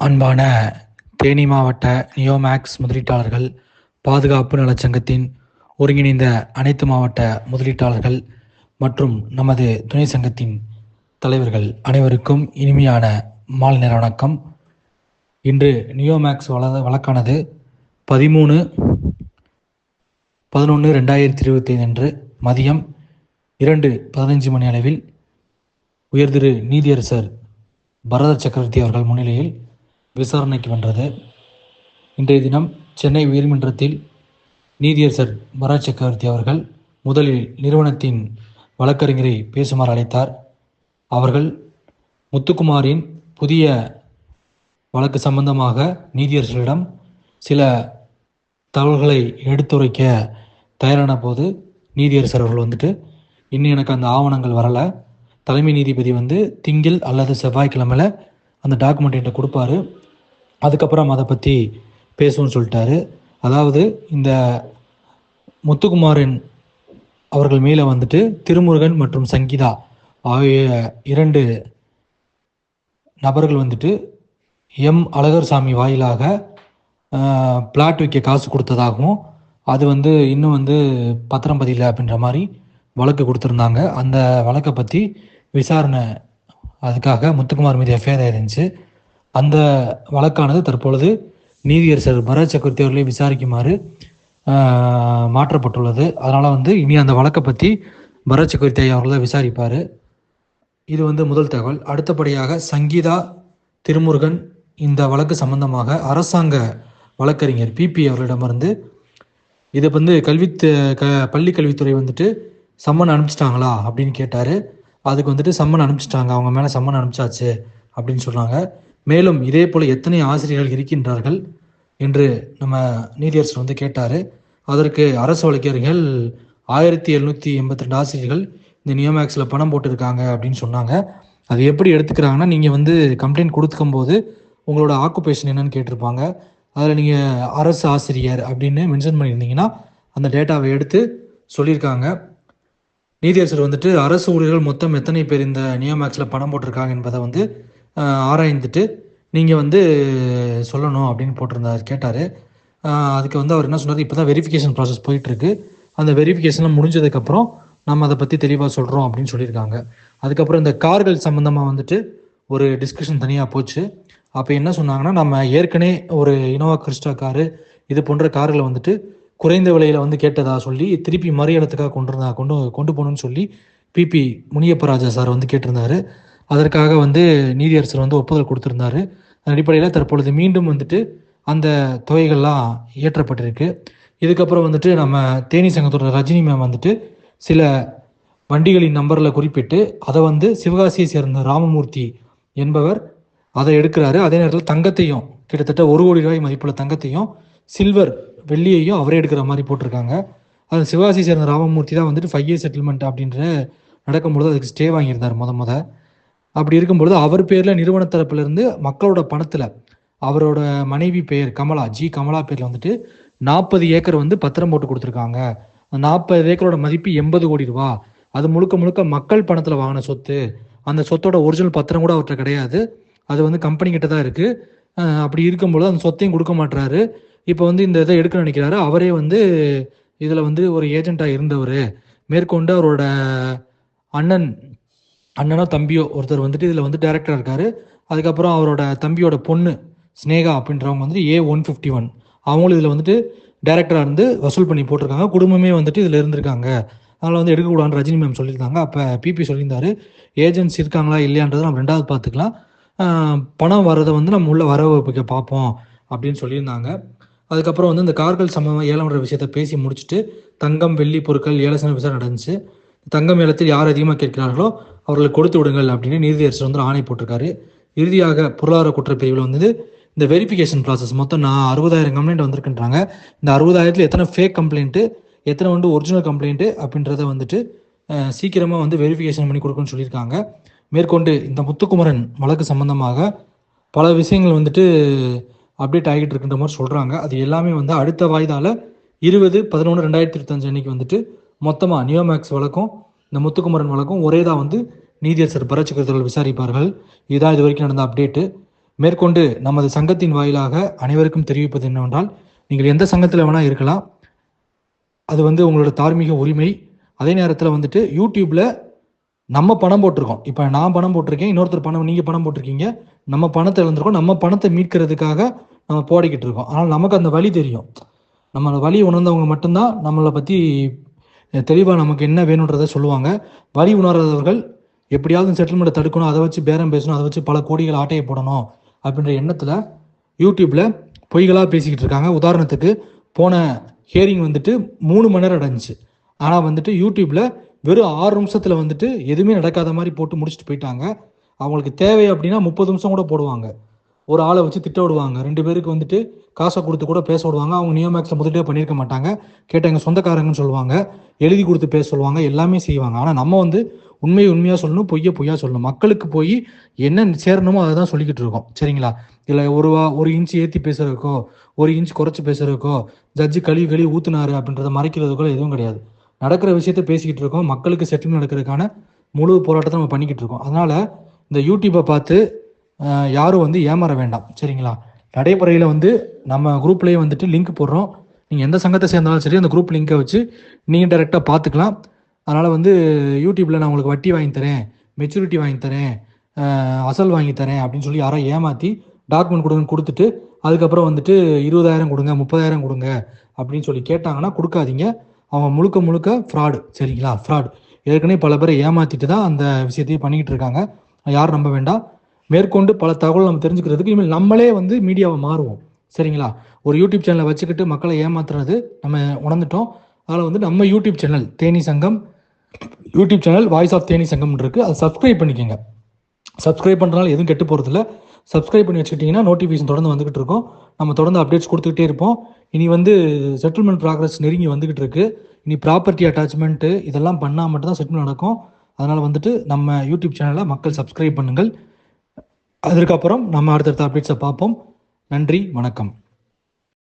அன்பான தேனி மாவட்ட நியோமேக்ஸ் முதலீட்டாளர்கள் பாதுகாப்பு நலச்சங்கத்தின் ஒருங்கிணைந்த அனைத்து மாவட்ட முதலீட்டாளர்கள் மற்றும் நமது துணை சங்கத்தின் தலைவர்கள் அனைவருக்கும் இனிமையான மாலை நேர வணக்கம். இன்று நியோமேக்ஸ் வள வழக்கானது பதிமூணு பதினொன்று ரெண்டாயிரத்தி இருபத்தி ஐந்து அன்று மதியம் இரண்டு பதினைஞ்சு மணி அளவில் உயர்திரு நீதியரசர் பரத சக்கரவர்த்தி அவர்கள் முன்னிலையில் விசாரணைக்கு வென்றது இன்றைய தினம் சென்னை உயர்மன்றத்தில் நீதியரசர் பரத் சக்கரவர்த்தி அவர்கள் முதலில் நிறுவனத்தின் வழக்கறிஞரை பேசுமாறு அழைத்தார். அவர்கள் முத்துக்குமாரின் புதிய வழக்கு சம்பந்தமாக நீதியரசர்களிடம் சில தகவல்களை எடுத்துரைக்க தயாரான போது நீதியரசர் அவர்கள் வந்துட்டு இன்னும் எனக்கு அந்த ஆவணங்கள் வரலை. தலைமை நீதிபதி வந்து திங்கள் அல்லது செவ்வாய்க்கிழமையில் அந்த டாக்குமெண்ட் என்கிட்ட கொடுப்பாரு. அதுக்கப்புறம் அதை பற்றி பேசுவோம்னு சொல்லிட்டாரு. அதாவது இந்த முத்துக்குமாரின் அவர்கள் மேலே வந்துட்டு திருமுருகன் மற்றும் சங்கீதா ஆகிய இரண்டு நபர்கள் வந்துட்டு எம் அழகர்சாமி வாயிலாக பிளாட் விற்க காசு கொடுத்ததாகவும் அது வந்து இன்னும் வந்து பத்திரம் பதியல அப்படின்ற மாதிரி வழக்கு கொடுத்துருந்தாங்க. அந்த வழக்கை பற்றி விசாரணை அதுக்காக முத்துக்குமார் மீது எஃப்ஐஆர் இருந்துச்சு. அந்த வழக்கானது தற்பொழுது நீதியரசர் பரத் சக்கரவர்த்தி அவர்களை விசாரிக்குமாறு மாற்றப்பட்டுள்ளது. அதனால் வந்து இனி அந்த வழக்கை பற்றி பரத் சக்கரவர்த்தி அவர்கள் தான் விசாரிப்பார். இது வந்து முதல் தகவல். அடுத்தபடியாக சங்கீதா திருமுருகன் இந்த வழக்கு சம்பந்தமாக அரசாங்க வழக்கறிஞர் பிபி அவர்களிடமிருந்து இதை வந்து கல்வி க பள்ளி கல்வித்துறை வந்துட்டு சம்மன் அனுப்பிச்சிட்டாங்களா அப்படின்னு கேட்டார். அதுக்கு வந்துட்டு சம்மன் அனுப்பிச்சிட்டாங்க. அவங்க மேலே சம்மன் அனுப்பிச்சாச்சு அப்படின்னு சொன்னாங்க. மேலும் இதே போல் எத்தனை ஆசிரியர்கள் இருக்கின்றார்கள் என்று நம்ம நீதியரசர் வந்து கேட்டார். அதற்கு அரசு வழக்கறிஞர்கள் ஆயிரத்தி எழுநூற்றி எண்பத்தி ரெண்டு ஆசிரியர்கள் இந்த நியோமேக்ஸில் பணம் போட்டிருக்காங்க அப்படின்னு சொன்னாங்க. அது எப்படி எடுத்துக்கிறாங்கன்னா நீங்கள் வந்து கம்ப்ளைண்ட் கொடுத்துக்கும் போது உங்களோட ஆக்குபேஷன் என்னன்னு கேட்டிருப்பாங்க. அதில் நீங்கள் அரசு ஆசிரியர் அப்படின்னு மென்ஷன் பண்ணியிருந்தீங்கன்னா அந்த டேட்டாவை எடுத்து சொல்லியிருக்காங்க. நீதியரசர் வந்துட்டு அரசு ஊழியர்கள் மொத்தம் எத்தனை பேர் இந்த நியோமேக்ஸில் பணம் போட்டிருக்காங்க என்பதை வந்து ஆராய்ந்துட்டு நீங்கள் வந்து சொல்லணும் அப்படின்னு போட்டிருந்தார் கேட்டார். அதுக்கு வந்து அவர் என்ன சொன்னார் இப்போ தான் வெரிஃபிகேஷன் ப்ராசஸ் போயிட்டுருக்கு. அந்த வெரிஃபிகேஷன்லாம் முடிஞ்சதுக்கப்புறம் நம்ம அதை பற்றி தெளிவாக சொல்கிறோம் அப்படின்னு சொல்லியிருக்காங்க. அதுக்கப்புறம் இந்த கார்கள் சம்மந்தமாக வந்துட்டு ஒரு டிஸ்கஷன் தனியாக போச்சு. அப்போ என்ன சொன்னாங்கன்னா நம்ம ஏற்கனவே ஒரு இனோவா கிறிஸ்டா காரு இது போன்ற கார்களை வந்துட்டு குறைந்த விலையில் வந்து கேட்டதா சொல்லி திருப்பி மறு இடத்துக்காக கொண்டு இருந்தா கொண்டு கொண்டு போகணும்னு சொல்லி பிபி முனியப்பராஜா சார் வந்து கேட்டிருந்தாரு. அதற்காக வந்து நீதியரசர் வந்து ஒப்புதல் கொடுத்திருந்தாரு. அதன் அடிப்படையில் தற்பொழுது மீண்டும் வந்துட்டு அந்த தொகைகள்லாம் இயற்றப்பட்டிருக்கு. இதுக்கப்புறம் வந்துட்டு நம்ம தேனி சங்கத்தோட ரஜினி மேம் வந்துட்டு சில வண்டிகளின் நம்பரில் குறிப்பிட்டு அதை வந்து சிவகாசியை சேர்ந்த ராமமூர்த்தி என்பவர் அதை எடுக்கிறாரு. அதே நேரத்தில் தங்கத்தையும் கிட்டத்தட்ட ஒரு கோடி ரூபாய் மதிப்புள்ள தங்கத்தையும் சில்வர் வெள்ளியையும் அவரே எடுக்கிற மாதிரி போட்டிருக்காங்க. அது சிவகாசி சேர்ந்த ராமமூர்த்தி தான் வந்துட்டு ஃபைவ் இயர் செட்டில்மெண்ட் அப்படின்ற நடக்கும்பொழுது அதுக்கு ஸ்டே வாங்கியிருந்தார் முத முத. அப்படி இருக்கும்பொழுது அவர் பேரில் நிறுவன தரப்புலேருந்து மக்களோட பணத்தில் அவரோட மனைவி பெயர் கமலா ஜி கமலா பேரில் வந்துட்டு நாற்பது ஏக்கர் வந்து பத்திரம் போட்டு கொடுத்துருக்காங்க. நாற்பது ஏக்கரோட மதிப்பு எண்பது கோடி ரூபா. அது முழுக்க முழுக்க மக்கள் பணத்தில் வாங்கின சொத்து. அந்த சொத்தோட ஒரிஜினல் பத்திரம் கூட அவர்கிட்ட கிடையாது. அது வந்து கம்பெனி கிட்ட தான் இருக்கு. அப்படி இருக்கும்பொழுது அந்த சொத்தையும் கொடுக்க மாட்டாரு இப்போ வந்து இந்த இதை எடுக்க நினைக்கிறாரு. அவரே வந்து இதில் வந்து ஒரு ஏஜெண்ட்டாக இருந்தவர். மேற்கொண்டு அவரோட அண்ணன் அண்ணனோ தம்பியோ ஒருத்தர் வந்துட்டு இதில் வந்து டேரக்டர் இருக்காரு. அதுக்கப்புறம் அவரோட தம்பியோட பொண்ணு ஸ்னேகா அப்படின்றவங்க வந்துட்டு ஏ ஒன் ஃபிஃப்டி ஒன் அவங்களும் இதில் வந்துட்டு டேரக்டராக இருந்து வசூல் பண்ணி போட்டிருக்காங்க. குடும்பமே வந்துட்டு இதில் இருந்திருக்காங்க. அதனால் வந்து எடுக்கக்கூடாதுன்னு ரஜினி மேம் சொல்லியிருந்தாங்க. அப்போ பிபி சொல்லியிருந்தாரு ஏஜென்ட்ஸ் இருக்காங்களா இல்லையான்றதை நம்ம ரெண்டாவது பார்த்துக்கலாம். பணம் வர்றதை வந்து நம்ம உள்ள வர வைக்க பார்ப்போம் அப்படின்னு சொல்லியிருந்தாங்க. அதுக்கப்புறம் வந்து இந்த கார்கள் சம்பவம் ஏலம்ன்ற விஷயத்த பேசி முடிச்சுட்டு தங்கம் வெள்ளி பொருட்கள் ஏலசன விசாரணை நடந்துச்சு. தங்கம் ஏலத்தில் யார் அதிகமாக கேட்கிறார்களோ அவர்களுக்கு கொடுத்து விடுங்கள் அப்படின்னு நீதியரசர் வந்து ஆணை போட்டிருக்காரு. இறுதியாக பொருளாதார குற்றப்பிரிவில் வந்து இந்த வெரிஃபிகேஷன் ப்ராசஸ் மொத்தம் நான் அறுபதாயிரம் கம்ப்ளைண்ட் வந்திருக்குன்றாங்க. இந்த அறுபதாயிரத்தில் எத்தனை ஃபேக் கம்ப்ளைண்ட்டு எத்தனை வந்து ஒரிஜினல் கம்ப்ளைண்ட்டு அப்படின்றத வந்துட்டு சீக்கிரமாக வந்து வெரிஃபிகேஷன் பண்ணி கொடுக்குன்னு சொல்லியிருக்காங்க. மேற்கொண்டு இந்த முத்துக்குமரன் வழக்கு சம்பந்தமாக பல விஷயங்கள் வந்துட்டு அப்டேட் ஆகிட்டு இருக்கின்ற மாதிரி சொல்கிறாங்க அது எல்லாமே வந்து அடுத்த வாய்தால இருபது பதினொன்று ரெண்டாயிரத்தி இருபத்தஞ்சு அன்னைக்கு வந்துட்டு மொத்தமாக நியோமேக்ஸ் வழக்கும் இந்த முத்துக்குமரன் வழக்கும் ஒரே தான் வந்து நீதியரசர் பரச்சக்கரத்தர்கள் விசாரிப்பார்கள். இதுதான் இது வரைக்கும் நடந்த அப்டேட்டு மேற்கொண்டு நமது சங்கத்தின் வாயிலாக அனைவருக்கும் தெரிவிப்பது என்னவென்றால் நீங்கள் எந்த சங்கத்தில் வேணால் இருக்கலாம். அது வந்து உங்களோட தார்மீக உரிமை. அதே நேரத்தில் வந்துட்டு யூடியூப்பில் நம்ம பணம் போட்டிருக்கோம். இப்போ நான் பணம் போட்டிருக்கேன் இன்னொருத்தர் பணம் நீங்கள் பணம் போட்டிருக்கீங்க. நம்ம பணத்தை இழந்திருக்கோம் நம்ம பணத்தை மீட்கிறதுக்காக நம்ம போடிக்கிட்டு இருக்கோம். ஆனால் நமக்கு அந்த வழி தெரியும். நம்ம வழி உணர்ந்தவங்க மட்டும்தான் நம்மளை பற்றி தெளிவாக நமக்கு என்ன வேணுன்றதை சொல்லுவாங்க. வழி உணராதவர்கள் எப்படியாவது செட்டில்மெண்ட்டை தடுக்கணும் அதை வச்சு பேரம் பேசணும் அதை வச்சு பல கோடிகள் ஆட்டையை போடணும் அப்படின்ற எண்ணத்தில் யூடியூப்பில் பொய்களாக பேசிக்கிட்டு இருக்காங்க. உதாரணத்துக்கு போன ஹியரிங் வந்துட்டு மூணு மணி நேரம் நடந்துச்சு. ஆனால் வந்துட்டு யூடியூப்பில் வெறும் ஆறு நிமிஷத்தில் வந்துட்டு எதுவுமே நடக்காத மாதிரி போட்டு முடிச்சுட்டு போயிட்டாங்க. அவங்களுக்கு தேவை அப்படின்னா முப்பது நிமிஷம் கூட போடுவாங்க. ஒரு ஆளை வச்சு திட்ட விடுவாங்க. ரெண்டு பேருக்கு வந்துட்டு காசை கொடுத்து கூட பேச விடுவாங்க. அவங்க நியோமேக்ஸில் முதலே பண்ணியிருக்க மாட்டாங்க. கேட்ட எங்கள் சொந்தக்காரங்கன்னு சொல்லுவாங்க. எழுதி கொடுத்து பேச சொல்லுவாங்க. எல்லாமே செய்வாங்க. ஆனால் நம்ம வந்து உண்மையை உண்மையாக சொல்லணும் பொய்யை பொய்யா சொல்லணும். மக்களுக்கு போய் என்ன சேரணுமோ அதை தான் சொல்லிக்கிட்டு இருக்கோம். சரிங்களா? இல்லை ஒரு வா ஒரு இன்ச் ஏற்றி பேசுறதுக்கோ ஒரு இன்ச் குறைச்சி பேசுறதுக்கோ ஜட்ஜு கழுவி கழுவி ஊத்துனாரு அப்படின்றத மறைக்கிறதுக்கோ எதுவும் கிடையாது. நடக்கிற விஷயத்த பேசிக்கிட்டு இருக்கோம். மக்களுக்கு செட்டில் நடக்கிறதுக்கான முழு போராட்டத்தை நம்ம பண்ணிக்கிட்டு இருக்கோம். அதனால இந்த யூடியூப்பை பார்த்து யாரும் வந்து ஏமாற வேண்டாம். சரிங்களா? நடைமுறையில் வந்து நம்ம குரூப்லேயே வந்துட்டு லிங்க் போடுறோம். நீங்கள் எந்த சங்கத்தை சேர்ந்தாலும் சரி அந்த குரூப் லிங்கை வச்சு நீங்கள் டைரெக்டாக பார்த்துக்கலாம் அதனால் வந்து யூடியூப்பில் நான் உங்களுக்கு வட்டி வாங்கி தரேன் மெச்சூரிட்டி வாங்கி தரேன் அசல் வாங்கி தரேன் அப்படின்னு சொல்லி யாரோ ஏமாற்றி டாக்குமெண்ட் கொடுங்கன்னு கொடுத்துட்டு அதுக்கப்புறம் வந்துட்டு இருபதாயிரம் கொடுங்க முப்பதாயிரம் கொடுங்க அப்படின்னு சொல்லி கேட்டாங்கன்னா கொடுக்காதீங்க. அவங்க முழுக்க முழுக்க ஃப்ராடு சரிங்களா? ஃப்ராடு ஏற்கனவே பல பேரை ஏமாற்றிட்டு தான் அந்த விஷயத்தையும் பண்ணிக்கிட்டு இருக்காங்க. யாரும் நம்ப வேண்டாம். மேற்கொண்டு பல தகவல் நம்ம தெரிஞ்சுக்கிறதுக்கு இனிமேல் நம்மளே வந்து மீடியாவை மாறுவோம். சரிங்களா? ஒரு யூடியூப் சேனலை வச்சுக்கிட்டு மக்களை ஏமாத்துறது நம்ம உணர்ந்துட்டோம். அதில் வந்து நம்ம YouTube channel Theni Sangam YouTube channel voice of Theni Sangam இருக்குது அதை சப்ஸ்கிரைப் பண்ணிக்கோங்க. சப்ஸ்கிரைப் பண்ணுறதுனால எதுவும் கெட்டு போகிறதில்ல சப்ஸ்கிரைப் பண்ணி வச்சுக்கிட்டிங்கன்னா நோட்டிஃபிகேஷன் தொடர்ந்து வந்துகிட்டு இருக்கும். நம்ம தொடர்ந்து அப்டேட்ஸ் கொடுத்துக்கிட்டே இருப்போம். இனி வந்து செட்டில்மெண்ட் ப்ராக்ரஸ் நெருங்கி வந்துகிட்டு இருக்கு. இனி ப்ராப்பர்ட்டி அட்டாச்மெண்ட்டு இதெல்லாம் பண்ணால் மட்டும்தான் செட்டில்மெண்ட் நடக்கும். அதனால் வந்துட்டு நம்ம யூடியூப் சேனலை மக்கள் சப்ஸ்கிரைப் பண்ணுங்கள். அதற்கப்புறம் நம்ம அடுத்தடுத்த அப்டேட்ஸை பார்ப்போம். நன்றி வணக்கம்.